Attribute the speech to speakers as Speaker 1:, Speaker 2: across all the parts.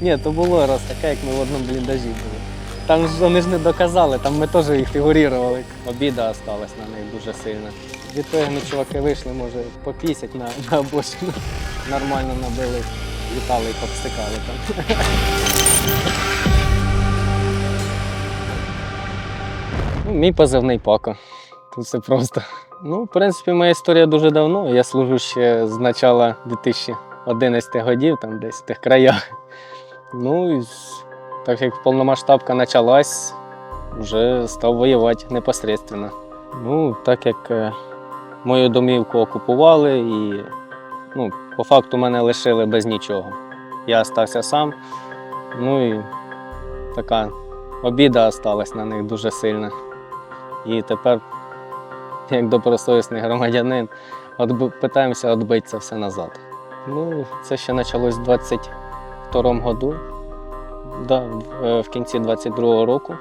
Speaker 1: Ні, то було раз таке, як ми в одному бліндажі були. Там ж вони ж не доказали, там ми теж їх фігурували. Обіда осталась на них дуже сильно. Від того ми чуваки вийшли, може, по 50 на, на обочину. Нормально набили, літали і повстикали там. Ну, мій позивний Пако. Тут все просто. Ну, в принципі, моя історія дуже давно. Я служу ще з начала 2011 годів, там десь в тих краях. Ну і так як повномасштабка почалась, вже став воювати непосередньо. Ну, так як е, мою домівку окупували і ну, по факту мене лишили без нічого. Я залишився сам, ну і така обіда залишилась на них дуже сильна. І тепер, як добросовісний громадянин, питаємося відбити це все назад. Ну, Це ще почалось 20 втором году, да, в е, кінці 22-го року.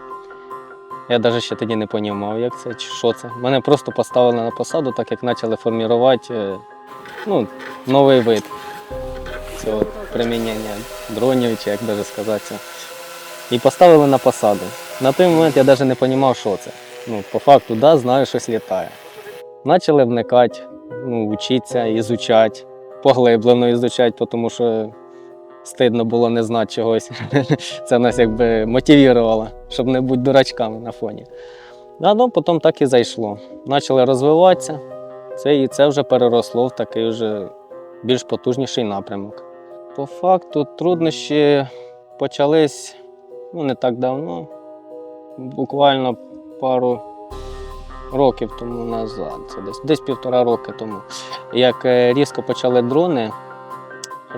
Speaker 1: Я навіть ще тоді не розумів, як це чи що це. Мене просто поставили на посаду, так як почали формувати е, ну, новий вид цього примінення дронів, чи як даже сказати. І поставили на посаду. На той момент я навіть не розумів, що це. Ну, По факту, да, знаю, щось літає. Почали вникати, ну, вчитися, ізучати, поглиблено ізучати, тому що стидно було не знати чогось. Це нас якби мотивувало, щоб не бути дурачками на фоні. А ну, потім так і зайшло. Почали розвиватися, це, і це вже переросло в такий вже більш потужніший напрямок. По факту труднощі почались ну, не так давно, буквально пару років тому назад, це десь, десь півтора роки тому, як е, різко почали дрони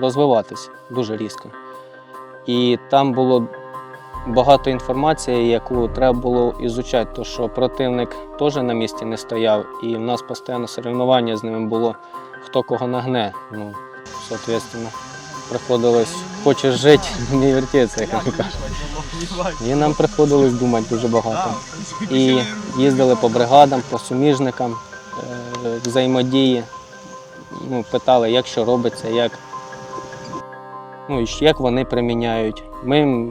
Speaker 1: розвиватися, дуже різко. І там було багато інформації, яку треба було ізучати, тому що противник теж на місці не стояв, і в нас постійно соревнування з ними було, хто кого нагне. Ну, соответственно, приходилось, хочеш жити, не вертеться. І нам приходилось думати дуже багато. І їздили по бригадам, по суміжникам, е, взаємодії. Ну, питали, як що робиться, як, ну, і як вони приміняють. Ми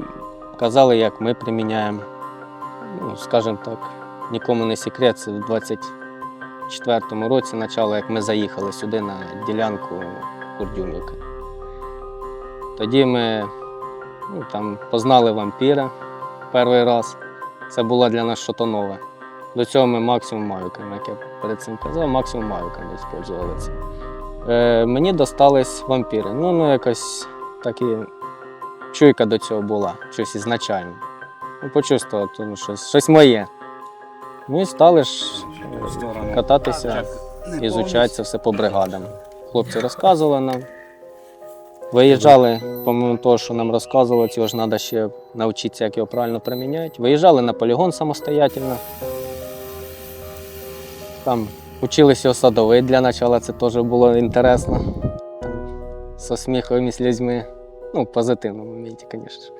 Speaker 1: казали, як ми приміняємо. Ну, скажімо так, нікому не секрет, це в 24-му році, начало, як ми заїхали сюди на ділянку Курдюмівки. Тоді ми ну, там, познали вампіра перший раз. Це було для нас щось нове. До цього ми максимум мавіками, як я перед цим казав, максимум мавіками використовували це. Е, мені достались вампіри. Ну, ну якось так і чуйка до цього була, щось ізначально. Ну, почувствував, тому щось, щось моє. Ну і стали ж кататися, ізучати це все по бригадам. Хлопці розказували нам. Виїжджали, помимо того, що нам розказували, цього ж треба ще навчитися, як його правильно приміняти. Виїжджали на полігон самостоятельно. Там училися його садовити для початку, це теж було інтересно. Со сміхом і слізьми. Ну, в позитивному моменті, звісно.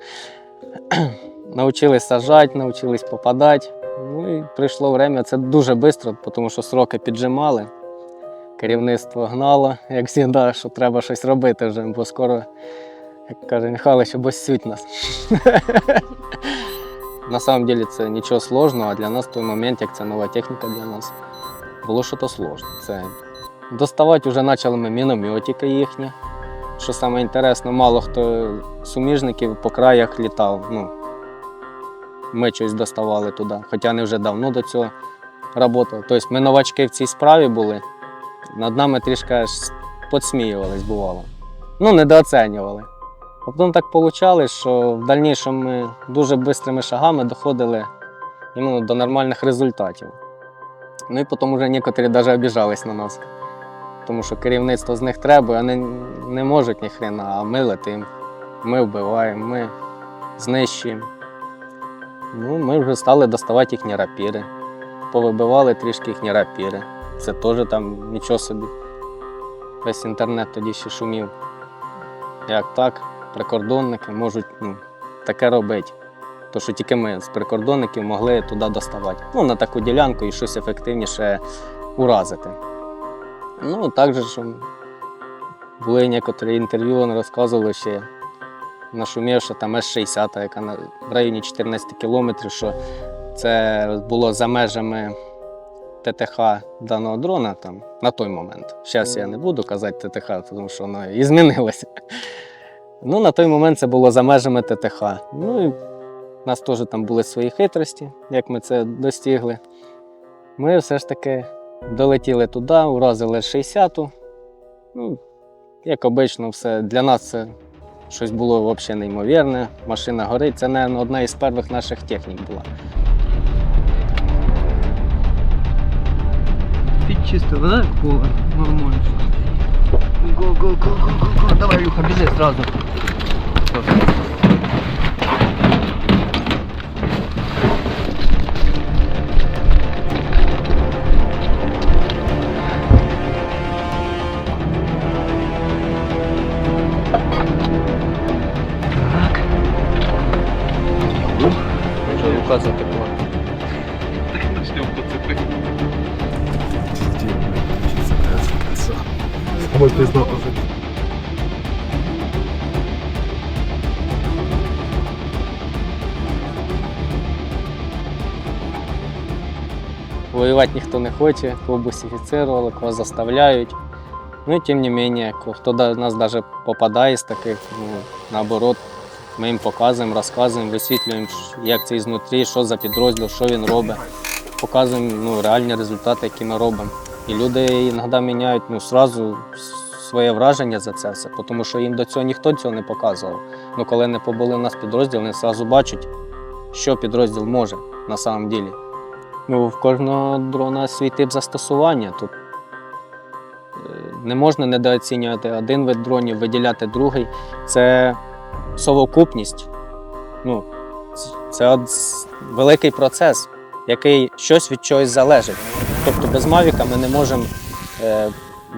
Speaker 1: Научились сажати, научились попадати. Ну і прийшло время. Це дуже швидко, тому що сроки піджимали. Керівництво гнало, як завжди, що треба щось робити вже, бо скоро, як каже Михайлович, обоссють нас. На самом деле це нічого сложного, а для нас в той момент, як це нова техніка для нас, було щось сложне. Це доставати вже почали ми мінометики їхні. Що саме інтересно, мало хто суміжників по краях літав. Ну, ми щось доставали туди, хоча вони вже давно до цього працювали. Тобто ми новачки в цій справі були. Над нами трішки аж підсміювались, бувало. Ну, недооцінювали. А потім так вийшло, що в дальнішому ми дуже швидкими шагами доходили іменно до нормальних результатів. Ну і потім вже некоторі навіть обіжались на нас. Тому що керівництво з них треба, вони не можуть ніхрена, а ми летимо, ми вбиваємо, ми знищуємо. Ну, ми вже стали доставати їхні рапіри. Повибивали трішки їхні рапіри. Це теж там нічого собі. Весь інтернет тоді ще шумів. Як так, прикордонники можуть ну, таке робити. То що тільки ми з прикордонників могли туди доставати. Ну, на таку ділянку і щось ефективніше уразити. Ну, також що були некоторі інтерв'ю, вони розказували ще нашумівша там С-60, яка на в районі 14 кілометрів, що це було за межами ТТХ даного дрона там на той момент. Зараз я не буду казати ТТХ, тому що воно і змінилося. Ну, на той момент це було за межами ТТХ. Ну і в нас теж там були свої хитрості, як ми це достигли. Ми все ж таки долетіли туди, уразили 60 Ну, як обично, все для нас це щось було взагалі неймовірне. Машина горить. Це, мабуть, одна із перших наших технік була.
Speaker 2: Підчистили, да? Поле. Нормально. Го, го, го, го, го, го. Давай, Люха, біжи сразу. Так.
Speaker 1: Вже Люка затекла.
Speaker 3: Ой, пизда.
Speaker 1: Воювати ніхто не хоче, кого бусифіцирували, кого заставляють. Ну і тим не менше, хто до нас навіть попадає з таких, ну, наоборот, ми їм показуємо, розказуємо, висвітлюємо, як це ізнутрі, що за підрозділ, що він робить. Показуємо ну, реальні результати, які ми робимо. І люди іноді міняють ну, сразу своє враження за це все, тому що їм до цього ніхто цього не показував. Ну, коли не побули в нас підрозділ, вони одразу бачать, що підрозділ може на самом ділі. Ну, в кожного дрона свій тип застосування. Тут не можна недооцінювати один вид дронів, виділяти другий. Це совокупність. Ну, це от великий процес, який щось від чогось залежить. Тобто без Мавіка ми не можемо е,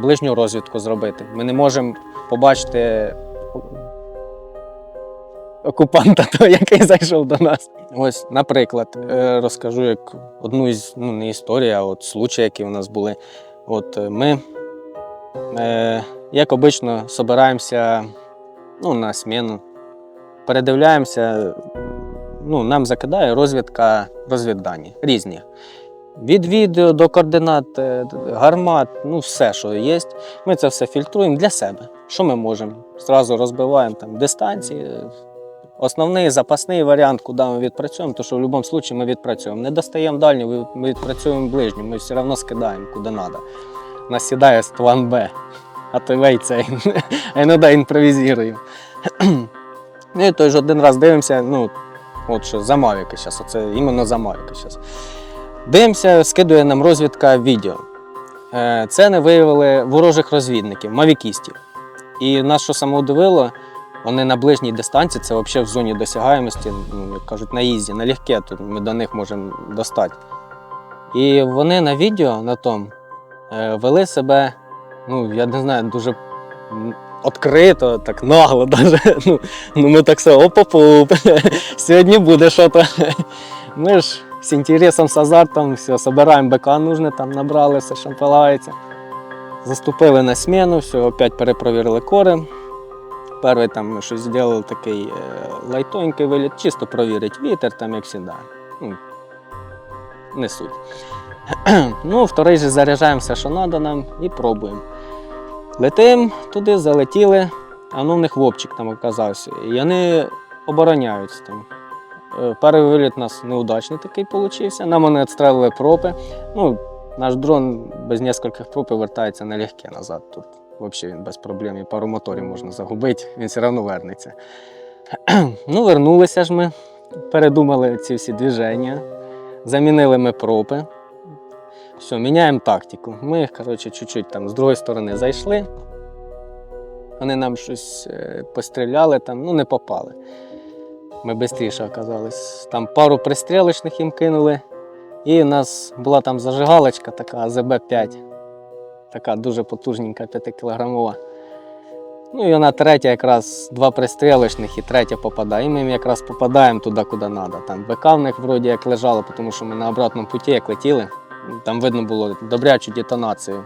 Speaker 1: ближню розвідку зробити. Ми не можемо побачити окупанта, того, який зайшов до нас. Ось, наприклад, е, розкажу як одну із ну, не історію, а от случаї, які у нас були. От е, ми, е, як обично, збираємося ну, на зміну, передивляємося, ну, нам закидає розвідка розвіддані різні. Від відео до координат, е, гармат, ну все, що є. Ми це все фільтруємо для себе. Що ми можемо? Зразу розбиваємо там дистанції. Основний запасний варіант, куди ми відпрацюємо, то що в будь-якому випадку ми відпрацюємо. Не достаємо дальню, ми відпрацюємо ближню, ми все одно скидаємо куди треба. Нас сідає план Б, а то цей, іноді імпровізуємо. Ну і той ж один раз дивимося, ну, от що за Мавіки зараз, оце іменно за Мавіки зараз. Дивимося, скидує нам розвідка відео. Е, Це не виявили ворожих розвідників, мавікістів. І нас, що саме удивило, вони на ближній дистанції, це взагалі в зоні досягаємості, ну, як кажуть, на їзді, на легке, тут ми до них можемо достати. І вони на відео на тому вели себе, ну, я не знаю, дуже відкрито, так нагло. Даже. Ну, ну ми так все оп-оп, сьогодні буде щось. Ми ж з інтересом, з азартом, все, собираємо БК нужне, там набрали все, що полагається. Заступили на зміну, все, опять перепровірили кори. Перший там щось зробили такий е, лайтонький виліт, чисто провірить вітер, там як завжди. Ну, не суть. ну, вторий же заряджаємо все, що треба нам, і пробуємо. Летим туди, залетіли, а ну в них вовчик там оказався. І вони обороняються там. Е, Перший виліт у нас неудачний такий вийшов. Нам вони відстрелили пропи. Ну, наш дрон без нескольких пропів вертається налегке назад. Тут взагалі він без проблем. І пару моторів можна загубити, він все одно вернеться. ну, вернулися ж ми, передумали ці всі движення, замінили ми пропи. Все, міняємо тактику. Ми, коротше, чуть-чуть там з другої сторони зайшли. Вони нам щось е, постріляли, там, ну не попали. Ми швидше оказались. Там пару пристрілочних їм кинули. І в нас була там зажигалочка така АЗБ-5. Така дуже потужненька 5-кілограмова. Ну і вона третя, якраз два пристрілочних і третя попадає. І ми їм якраз попадаємо туди, куди треба. Там БК в них вроді як лежало, тому що ми на обратному путі як летіли. Там видно було добрячу детонацію.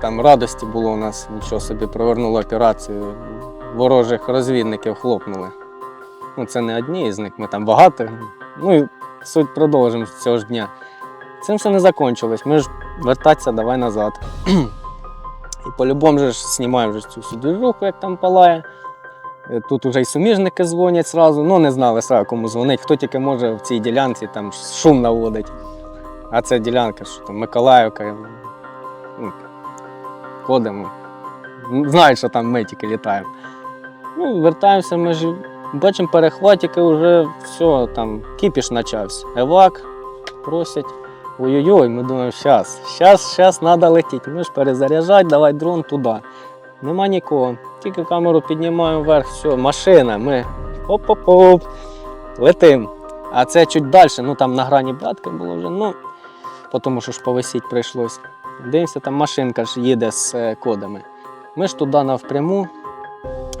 Speaker 1: Там радості було у нас, нічого собі, провернули операцію. ворожих розвідників хлопнули. Ну, це не одні із них, ми там багато. Ну і суть продовжимо цього ж дня. Цим все не закончилось. Ми ж вертатися давай назад. І по-любому ж знімаємо цю всю движуху, як там палає. Е, Тут вже й суміжники дзвонять сразу. Ну, не знали сразу, кому дзвонить, хто тільки може в цій ділянці там шум наводить. А це ділянка, що там Миколаївка. Ну, ходимо. Знають, що там ми тільки літаємо. Ну, вертаємося, ми ж бачимо перехватики, вже все, там кіпіш почався. Евак просять. Ой-ой-ой, ми думаємо, щас, щас, щас треба летіти. Ми ж перезаряджати, давай дрон туди. Нема нікого. Тільки камеру піднімаємо вверх, все, машина, ми оп-оп-оп, летим. А це чуть далі, ну там на грані братки було вже, ну, тому що ж повисіть прийшлось. Дивимося, там машинка ж їде з е, кодами. Ми ж туди навпряму,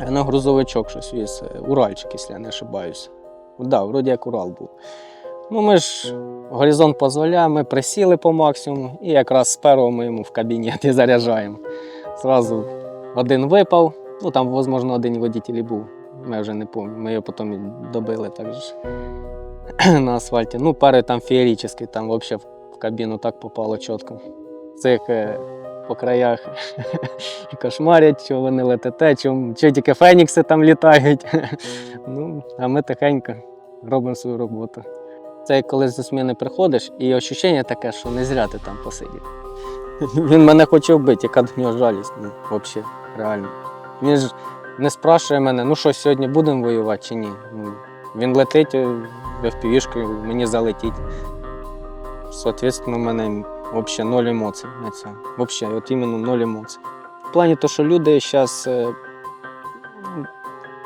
Speaker 1: е, на грузовичок щось віз, е, Уральчик, якщо я не ошибаюсь. Да, вроді як Урал був. Ну, ми ж горизонт дозволяє, ми присіли по максимуму і якраз з першого ми йому в кабінет і заряджаємо. Зразу один випав, ну там, можливо, один водитель і був. Я вже не пам'ятаю. Ми його потім добили так же на асфальті. Ну, пари там феєрічний, там взагалі в кабіну так попало чітко. Цих е, по краях кошмарять, що вони летите, що тільки фенікси там літають. ну, а ми тихенько робимо свою роботу. Це коли зі зміни приходиш, і відчуття таке, що не зря ти там посидів. Він мене хоче вбити, яка до нього жалість. Ну, взагалі, реально. Він не спрашує мене, ну що, сьогодні будемо воювати чи ні. Ну, він летить е, FPV-шкою, мені залетіть. Соответственно, у мене взагалі ноль емоцій на це. Взагалі, от іменно ноль емоцій. В плані того, що люди зараз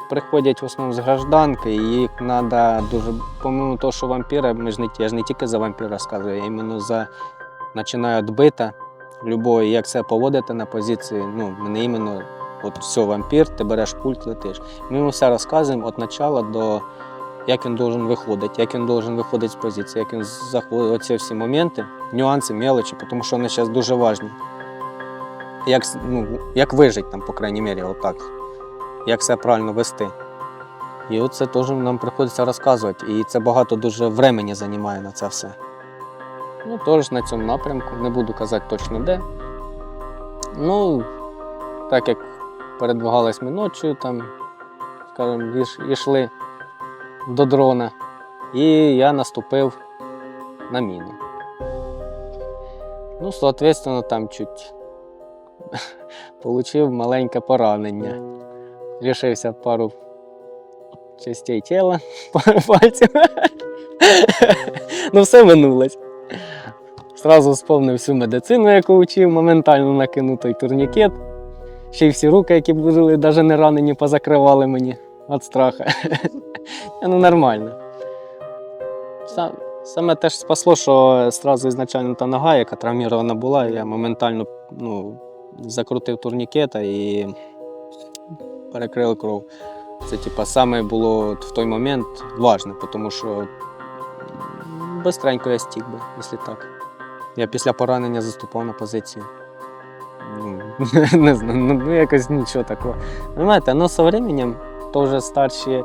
Speaker 1: приходять в основному з гражданки, і їх треба дуже. Помимо того, що вампіри, ми ж не, я ж не тільки за вампіра розказую, я іменно за починаю від бита любої, як себе поводити на позиції. Ну, мене іменно от все, вампір, ти береш пульт, летиш. Ми йому все розказуємо від початку до як він должен виходити, як він должен виходити з позиції, як він заходить, оці всі моменти, нюанси, мелочі, тому що вони зараз дуже важливі. Як, ну, як вижити там, по крайній мірі, отак. Як себе правильно вести. І це теж нам приходиться розказувати. І це багато дуже времени займає на це все. Ну, теж на цьому напрямку, не буду казати точно де. Ну, так як передвигалась ми ночі, там, скажімо, йшли до дрона, і я наступив на міну. Ну, соответственно, там чуть получив маленьке поранення. Лишився пару частей тіла, пару пальців. ну, все минулось. Сразу вспомнив всю медицину, яку вчив, моментально накинув той турнікет. Ще й всі руки, які були навіть не ранені, позакривали мені від страха. ну, нормально. Саме теж спасло, що сразу ізначально та нога, яка травмірована була, я моментально ну, закрутив турнікета і перекрив кров. Це типа саме було в той момент важне, тому що бистренько я стік би, якщо так. Я після поранення заступав на позицію. Не знаю, ну ну, якось нічого такого. Знаєте, ну со временем, то вже старші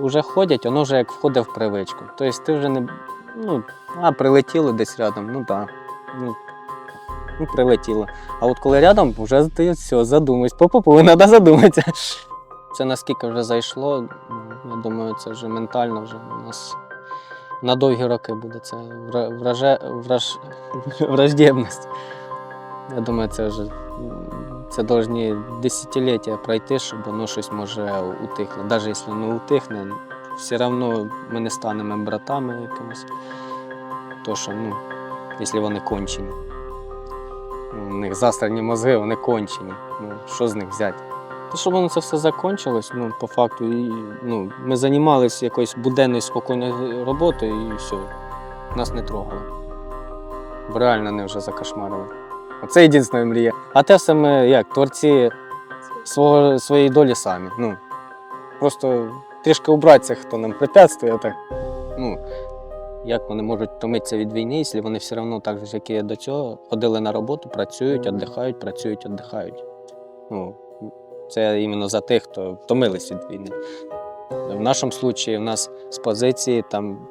Speaker 1: вже ходять, воно вже як входить в привичку. Тобто ти вже не. Ну, а, прилетіло десь рядом, ну так. Ну, ну, прилетіло. А от коли рядом, вже ти все, задумайся. По-по-по, треба задуматися. Це наскільки вже зайшло, ну, я думаю, це вже ментально вже у нас на довгі роки буде це враже, враж, враждебність. Я думаю, це вже це повинні десятиліття пройти, щоб воно щось може утихло. Навіть якщо не утихне, все одно ми не станемо братами якимось. То що, ну, якщо вони кончені. У них засрані мозги, вони кончені. Ну, що з них взяти? То, щоб воно це все закінчилось, ну, по факту, і, ну, ми займалися якоюсь буденною спокійною роботою і все. Нас не трогало. Бо реально вони вже закошмарили. Оце єдина мрія. А те все ми як, творці свого, своєї долі самі. Ну, просто трішки убрати цих, хто нам препятствує, так. Ну, як вони можуть втомитися від війни, якщо вони все одно так же, як і до цього, ходили на роботу, працюють, віддихають, працюють, віддихають. Ну, Це іменно за тих, хто втомились від війни. В нашому випадку, в нас з позиції там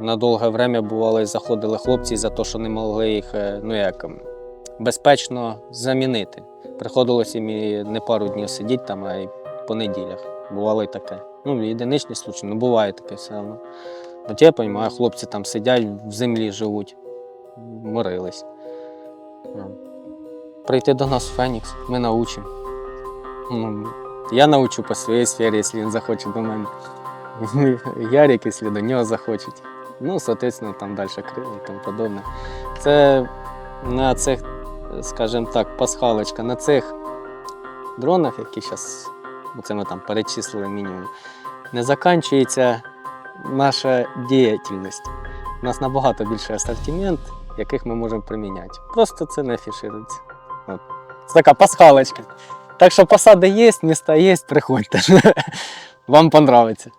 Speaker 1: на довге время бувало, заходили хлопці за те, що не могли їх е, ну як, безпечно замінити. Приходилося їм і не пару днів сидіти там, а й по неділях. Бувало і таке. Ну, єдиничні случаї, ну буває таке все одно. От я розумію, хлопці там сидять в землі живуть, морились. Ну, Прийти до нас в Фенікс, ми научимо. Ну, я научу по своїй сфері, якщо він захоче до мене. Ярик, якщо до нього захочуть. Ну, соответственно, там далі крила і тому подобне. Це на цих, скажімо так, пасхалочка, на цих дронах, які зараз, це ми там перечислили мінімум, не закінчується наша діяльність. У нас набагато більший асортимент, яких ми можемо приміняти. Просто це не афішується. От. Це така пасхалочка. Так що посади є, міста є, приходьте. Вам понравиться.